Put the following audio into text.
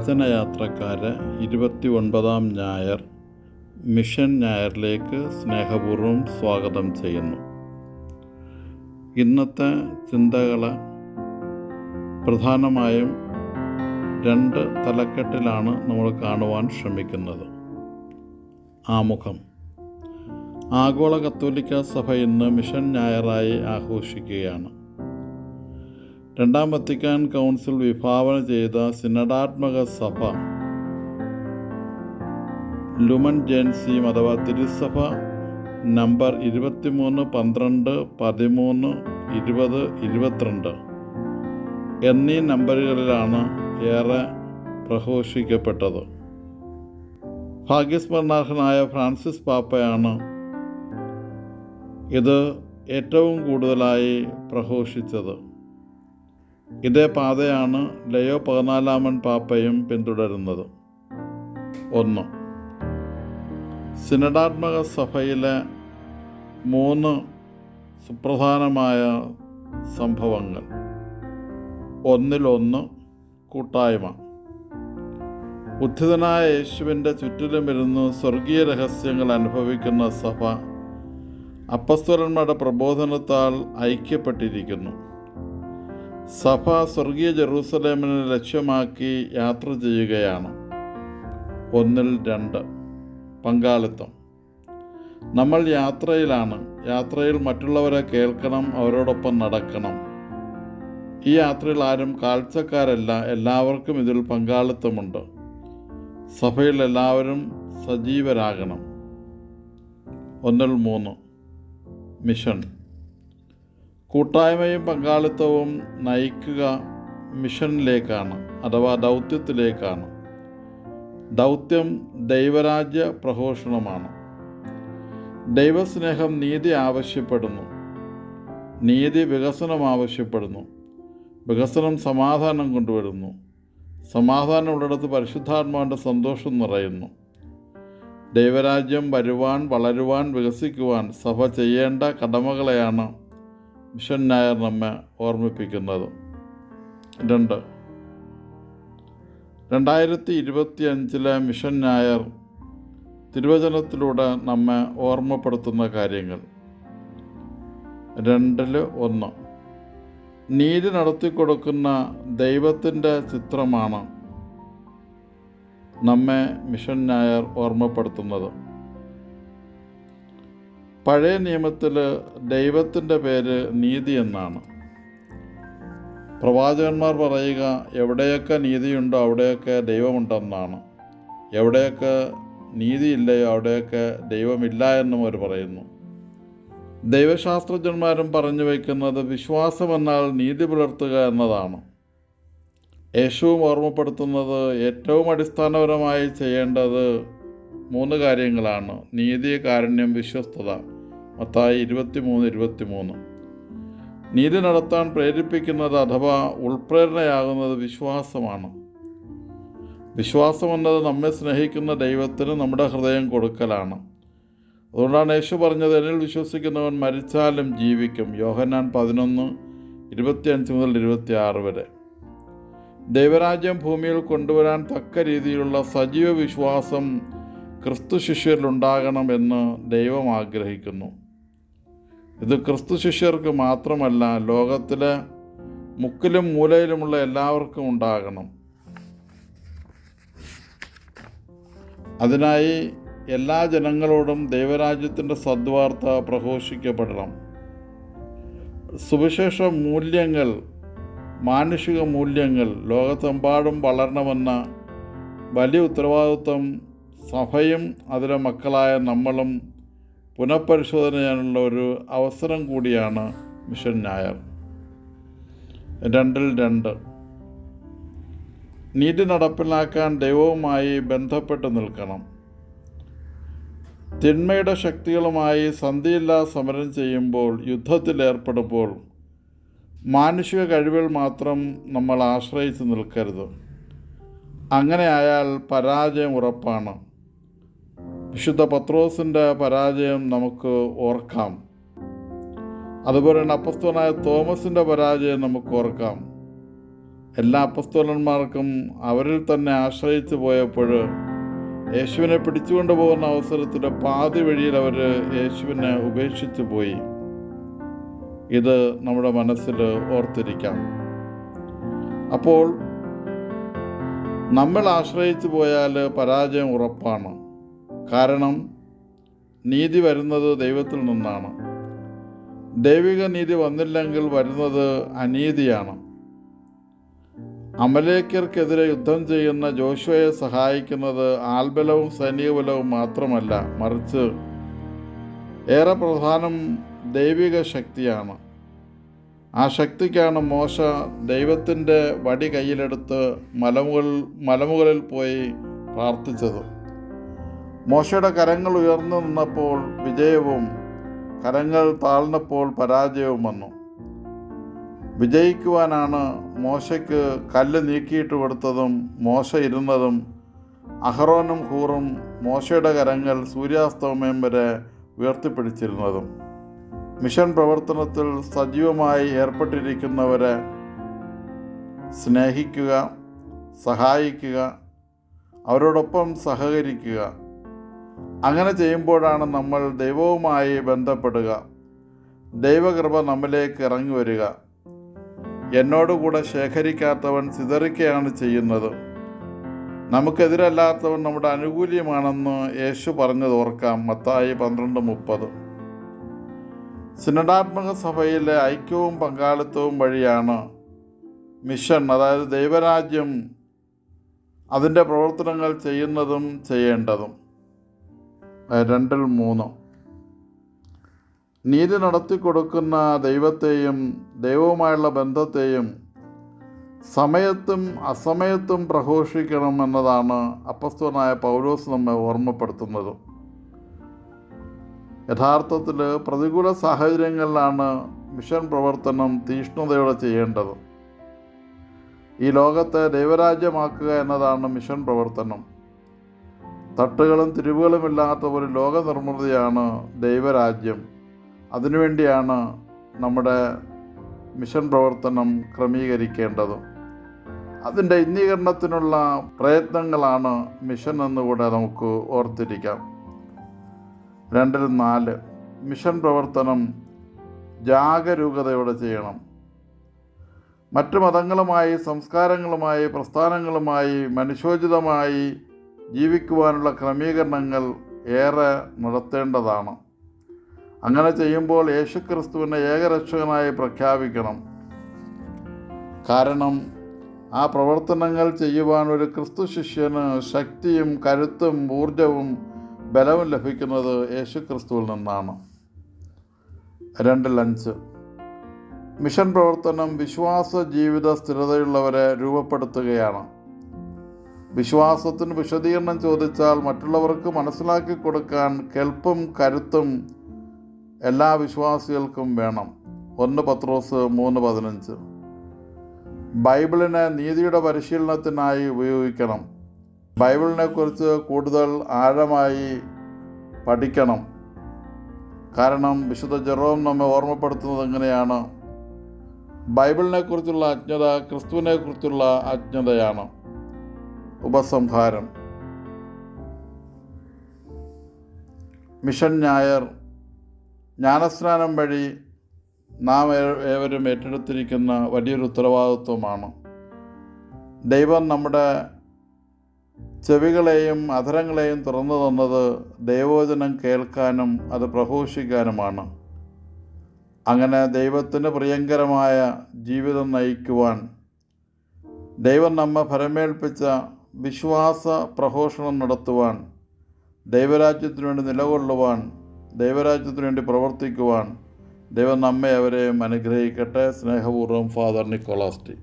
വചനയാത്രക്കാര് ഇരുപത്തി ഒൻപതാം ഞായർ മിഷൻ ഞായറിലേക്ക് സ്നേഹപൂർവം സ്വാഗതം ചെയ്യുന്നു. ഇന്നത്തെ ചിന്തകൾ പ്രധാനമായും രണ്ട് തലക്കെട്ടിലാണ് നമ്മൾ കാണുവാൻ ശ്രമിക്കുന്നത്. ആമുഖം. ആഗോള കത്തോലിക്ക സഭ ഇന്ന് മിഷൻ ഞായറായി ആഘോഷിക്കുകയാണ്. രണ്ടാം വത്തിക്കാൻ കൗൺസിൽ വിഭാവന ചെയ്ത സിനഡാത്മക സഭ ലുമൻ ജെൻസിയും അഥവാ തിരുസഭ നമ്പർ ഇരുപത്തിമൂന്ന് പന്ത്രണ്ട് പതിമൂന്ന് ഇരുപത് ഇരുപത്തിരണ്ട് എന്നീ നമ്പറുകളിലാണ് ഏറെ പ്രഘോഷിക്കപ്പെട്ടത്. ഭാഗ്യസ്മരണാർഹനായ ഫ്രാൻസിസ് പാപ്പയാണ് ഇത് ഏറ്റവും കൂടുതലായി പ്രഘോഷിച്ചത്. ഇതേ പാതയാണ് ലയോ പതിനാലാമൻ പാപ്പയും പിന്തുടരുന്നത്. ഒന്ന്. സിനഡാത്മക സഭയിലെ മൂന്ന് സുപ്രധാനമായ സംഭവങ്ങൾ. ഒന്നിലൊന്ന് കൂട്ടായ്മ. ഉദ്ധിതനായ യേശുവിന്റെ ചുറ്റിലുമിരുന്ന് സ്വർഗീയ രഹസ്യങ്ങൾ അനുഭവിക്കുന്ന സഭ അപ്പസ്വരന്മാരുടെ പ്രബോധനത്താൽ ഐക്യപ്പെട്ടിരിക്കുന്നു. സഭ സ്വർഗീയ ജെറൂസലേമിനെ ലക്ഷ്യമാക്കി യാത്ര ചെയ്യുകയാണ്. ഒന്നിൽ രണ്ട്. പങ്കാളിത്തം. നമ്മൾ യാത്രയിലാണ്. യാത്രയിൽ മറ്റുള്ളവരെ കേൾക്കണം അവരോടൊപ്പം നടക്കണം. ഈ യാത്രയിൽ ആരും കാഴ്ചക്കാരല്ല. എല്ലാവർക്കും ഇതിൽ പങ്കാളിത്തമുണ്ട്. സഭയിൽ എല്ലാവരും സജീവരാകണം. ഒന്നിൽ മൂന്ന്. മിഷൻ. കൂട്ടായ്മയും പങ്കാളിത്തവും നയിക്കുക മിഷനിലേക്കാണ് അഥവാ ദൗത്യത്തിലേക്കാണ്. ദൗത്യം ദൈവരാജ്യ പ്രഘോഷണമാണ്. ദൈവസ്നേഹം നീതി ആവശ്യപ്പെടുന്നു. നീതി വികസനം ആവശ്യപ്പെടുന്നു. വികസനം സമാധാനം കൊണ്ടുവരുന്നു. സമാധാനമുള്ളിടത്ത് പരിശുദ്ധാത്മാവിന്റെ സന്തോഷം നിറയുന്നു. ദൈവരാജ്യം വരുവാൻ വളരുവാൻ വികസിക്കുവാൻ സഭ ചെയ്യേണ്ട കടമകളെയാണ് മിഷൻ നായർ നമ്മെ ഓർമ്മിപ്പിക്കുന്നത്. രണ്ട്. രണ്ടായിരത്തി ഇരുപത്തി അഞ്ചിലെ മിഷൻ നായർ തിരുവചനത്തിലൂടെ നമ്മെ ഓർമ്മപ്പെടുത്തുന്ന കാര്യങ്ങൾ. രണ്ടിൽ ഒന്ന്. നീതി നടത്തിക്കൊടുക്കുന്ന ദൈവത്തിന്റെ ചിത്രമാണ് നമ്മെ മിഷൻ നായർ ഓർമ്മപ്പെടുത്തുന്നത്. പഴയ നിയമത്തിൽ ദൈവത്തിന്റെ പേര് നീതി എന്നാണ്. പ്രവാചകന്മാർ പറയുക എവിടെയൊക്കെ നീതിയുണ്ടോ അവിടെയൊക്കെ ദൈവമുണ്ടെന്നാണ്. എവിടെയൊക്കെ നീതിയില്ലയോ അവിടെയൊക്കെ ദൈവമില്ല എന്നും അവർ പറയുന്നു. ദൈവശാസ്ത്രജ്ഞന്മാരും പറഞ്ഞു വയ്ക്കുന്നത് വിശ്വാസമെന്നാൽ നീതി പുലർത്തുക എന്നതാണ്. യേശുവും ഓർമ്മപ്പെടുത്തുന്നത് ഏറ്റവും അടിസ്ഥാനപരമായി ചെയ്യേണ്ടത് മൂന്ന് കാര്യങ്ങളാണ്. നീതി കാരുണ്യം വിശ്വസ്തത. മത്തായി ഇരുപത്തി മൂന്ന് ഇരുപത്തി മൂന്ന് നീതി നടത്താൻ പ്രേരിപ്പിക്കുന്നത് അഥവാ ഉൾപ്രേരണയാകുന്നത് വിശ്വാസമാണ്. വിശ്വാസം എന്നത് നമ്മെ സ്നേഹിക്കുന്ന ദൈവത്തിന് നമ്മുടെ ഹൃദയം കൊടുക്കലാണ്. അതുകൊണ്ടാണ് യേശു പറഞ്ഞത് എന്നിൽ വിശ്വസിക്കുന്നവൻ മരിച്ചാലും ജീവിക്കും. യോഹന്നാൻ പതിനൊന്ന് ഇരുപത്തിയഞ്ച് മുതൽ ഇരുപത്തിയാറ് വരെ. ദൈവരാജ്യം ഭൂമിയിൽ കൊണ്ടുവരാൻ തക്ക രീതിയിലുള്ള സജീവ വിശ്വാസം ക്രിസ്തു ശിഷ്യരിലുണ്ടാകണമെന്ന് ദൈവം ആഗ്രഹിക്കുന്നു. ഇത് ക്രിസ്തു ശിഷ്യർക്ക് മാത്രമല്ല ലോകത്തിലെ മുക്കിലും മൂലയിലുമുള്ള എല്ലാവർക്കും ഉണ്ടാകണം. അതിനായി എല്ലാ ജനങ്ങളോടും ദൈവരാജ്യത്തിന്റെ സദ്വാർത്ത പ്രഘോഷിക്കപ്പെടണം. സുവിശേഷ മൂല്യങ്ങൾ മാനുഷിക മൂല്യങ്ങൾ ലോകത്തെമ്പാടും വളരണമെന്ന വലിയ ഉത്തരവാദിത്വം സഭയും അതിലെ മക്കളായ നമ്മളും പുനഃപരിശോധന ചെയ്യാനുള്ള ഒരു അവസരം കൂടിയാണ് മിഷൻ നായർ രണ്ടിൽ രണ്ട്. നീതി നടപ്പിലാക്കാൻ ദൈവവുമായി ബന്ധപ്പെട്ട് നിൽക്കണം. തിന്മയുടെ ശക്തികളുമായി സന്ധിയില്ലാ സമരം ചെയ്യുമ്പോൾ യുദ്ധത്തിലേർപ്പെടുമ്പോൾ മാനുഷിക കഴിവുകൾ മാത്രം നമ്മൾ ആശ്രയിച്ച് നിൽക്കരുത്. അങ്ങനെയായാൽ പരാജയം ഉറപ്പാണ്. വിശുദ്ധ പത്രോസിന്റെ പരാജയം നമുക്ക് ഓർക്കാം. അതുപോലെ തന്നെ അപ്പസ്തുവനായ തോമസിന്റെ പരാജയം നമുക്ക് ഓർക്കാം. എല്ലാ അപ്പസ്തോലന്മാർക്കും അവരിൽ തന്നെ ആശ്രയിച്ചു പോയപ്പോൾ യേശുവിനെ പിടിച്ചുകൊണ്ട് പോകുന്ന അവസരത്തിൽ പാതി വഴിയിൽ അവർ യേശുവിനെ ഉപേക്ഷിച്ചു പോയി. ഇത് നമ്മുടെ മനസ്സിൽ ഓർത്തിരിക്കാം. അപ്പോൾ നമ്മൾ ആശ്രയിച്ചു പോയാൽ പരാജയം ഉറപ്പാണ്. കാരണം നീതി വരുന്നത് ദൈവത്തിൽ നിന്നാണ്. ദൈവിക നീതി വന്നില്ലെങ്കിൽ വരുന്നത് അനീതിയാണ്. അമലേക്കർക്കെതിരെ യുദ്ധം ചെയ്യുന്ന ജോഷുവയെ സഹായിക്കുന്നത് ആൽബലവും സൈനിക ബലവും മാത്രമല്ല മറിച്ച് ഏറെ പ്രധാനം ദൈവിക ശക്തിയാണ്. ആ ശക്തിക്കാണ് മോശ ദൈവത്തിന്റെ വടി കയ്യിലെടുത്ത് മലമുകൾ മലമുകളിൽ പോയി പ്രാർത്ഥിച്ചത്. മോശയുടെ കരങ്ങൾ ഉയർന്നു നിന്നപ്പോൾ വിജയവും കരങ്ങൾ താഴ്ന്നപ്പോൾ പരാജയവും വന്നു. വിജയിക്കുവാനാണ് മോശയ്ക്ക് കല്ല് നീക്കിയിട്ട് കൊടുത്തതും മോശ ഇരുന്നതും അഹറോനും ഹൂറും മോശയുടെ കരങ്ങൾ സൂര്യാസ്തമയം വരെ ഉയർത്തിപ്പിടിച്ചിരുന്നതും. മിഷൻ പ്രവർത്തനത്തിൽ സജീവമായി ഏർപ്പെട്ടിരിക്കുന്നവരെ സ്നേഹിക്കുക സഹായിക്കുക അവരോടൊപ്പം സഹകരിക്കുക അങ്ങനെ ചെയ്യുമ്പോഴാണ് നമ്മൾ ദൈവവുമായി ബന്ധപ്പെടുക. ദൈവകൃപ നമ്മിലേക്ക് ഇറങ്ങി വരിക. എന്നോടുകൂടെ ശേഖരിക്കാത്തവൻ ചിതറിക്കുകയാണ് ചെയ്യുന്നത്. നമുക്കെതിരല്ലാത്തവൻ നമ്മുടെ അനുകൂല്യമാണെന്ന് യേശു പറഞ്ഞത് ഓർക്കാം. മത്തായി പന്ത്രണ്ട് മുപ്പത്. സിനഡാത്മക സഭയിലെ ഐക്യവും പങ്കാളിത്തവും വഴിയാണ് മിഷൻ അതായത് ദൈവരാജ്യം അതിന്റെ പ്രവർത്തനങ്ങൾ ചെയ്യുന്നതും ചെയ്യേണ്ടതും. രണ്ടിൽ മൂന്ന്. നീതി നടത്തി കൊടുക്കുന്ന ദൈവത്തെയും ദൈവവുമായുള്ള ബന്ധത്തെയും സമയത്തും അസമയത്തും പ്രഘോഷിക്കണം എന്നതാണ് അപ്പസ്തവനായ പൗലോസ് നമ്മെ ഓർമ്മപ്പെടുത്തുന്നത്. യഥാർത്ഥത്തിൽ പ്രതികൂല സാഹചര്യങ്ങളിലാണ് മിഷൻ പ്രവർത്തനം തീഷ്ണതയോടെ ചെയ്യേണ്ടത്. ഈ ലോകത്തെ ദൈവരാജ്യമാക്കുക എന്നതാണ് മിഷൻ പ്രവർത്തനം. തട്ടുകളും തിരിവുകളുമില്ലാത്ത ഒരു ലോക നിർമ്മിതിയാണ് ദൈവരാജ്യം. അതിനുവേണ്ടിയാണ് നമ്മുടെ മിഷൻ പ്രവർത്തനം ക്രമീകരിക്കേണ്ടത്. അതിന്റെ ഇന്നീകരണത്തിനുള്ള പ്രയത്നങ്ങളാണ് മിഷൻ എന്നുകൂടെ നമുക്ക് ഓർത്തിരിക്കാം. രണ്ടിൽ നാല് മിഷൻ പ്രവർത്തനം ജാഗരൂകതയോടെ ചെയ്യണം. മറ്റു മതങ്ങളുമായി സംസ്കാരങ്ങളുമായി പ്രസ്ഥാനങ്ങളുമായി മനുഷ്യോചിതമായി ജീവിക്കുവാനുള്ള ക്രമീകരണങ്ങൾ ഏറെ നടത്തേണ്ടതാണ്. അങ്ങനെ ചെയ്യുമ്പോൾ യേശുക്രിസ്തുവിനെ ഏകരക്ഷകനായി പ്രഖ്യാപിക്കണം. കാരണം ആ പ്രവർത്തനങ്ങൾ ചെയ്യുവാൻ ഒരു ക്രിസ്തു ശിഷ്യന് ശക്തിയും കരുത്തും ഊർജവും ബലവും ലഭിക്കുന്നത് യേശുക്രിസ്തുവിൽ നിന്നാണ്. രണ്ടിൽ അഞ്ച് മിഷൻ പ്രവർത്തനം വിശ്വാസ ജീവിത സ്ഥിരതയുള്ളവരെ രൂപപ്പെടുത്തുകയാണ്. വിശ്വാസത്തിന് വിശദീകരണം ചോദിച്ചാൽ മറ്റുള്ളവർക്ക് മനസ്സിലാക്കി കൊടുക്കാൻ കെൽപ്പും കരുത്തും എല്ലാ വിശ്വാസികൾക്കും വേണം. ഒന്ന് പത്രോസ് മൂന്ന് പതിനഞ്ച്. ബൈബിളിനെ നീതിയുടെ പരിശീലനത്തിനായി ഉപയോഗിക്കണം. ബൈബിളിനെ കുറിച്ച് കൂടുതൽ ആഴമായി പഠിക്കണം. കാരണം വിശുദ്ധ ജെറോം നമ്മെ ഓർമ്മപ്പെടുത്തുന്നത് എങ്ങനെയാണ്? ബൈബിളിനെക്കുറിച്ചുള്ള അജ്ഞത ക്രിസ്തുവിനെക്കുറിച്ചുള്ള അജ്ഞതയാണ്. ഉപസംഹാരം. മിഷൻ ഞായർ. ജ്ഞാനസ്നാനം വഴി നാം ഏവരും ഏറ്റെടുത്തിരിക്കുന്ന വലിയൊരു ഉത്തരവാദിത്വമാണ്. ദൈവം നമ്മുടെ ചെവികളെയും അധരങ്ങളെയും തുറന്നു തന്നത് ദൈവവചനം കേൾക്കാനും അത് പ്രഘോഷിക്കാനുമാണ്. അങ്ങനെ ദൈവത്തിന് പ്രിയങ്കരമായ ജീവിതം നയിക്കുവാൻ ദൈവം നമ്മെ ഫലമേൽപ്പിച്ച വിശ്വാസ പ്രഘോഷണം നടത്തുവാൻ ദൈവരാജ്യത്തിനു വേണ്ടി നിലകൊള്ളുവാൻ ദൈവരാജ്യത്തിനു വേണ്ടി പ്രവർത്തിക്കുവാൻ ദൈവം നമ്മെ അവരെയും അനുഗ്രഹിക്കട്ടെ. സ്നേഹപൂർവം ഫാദർ നിക്കോളാസ്റ്റി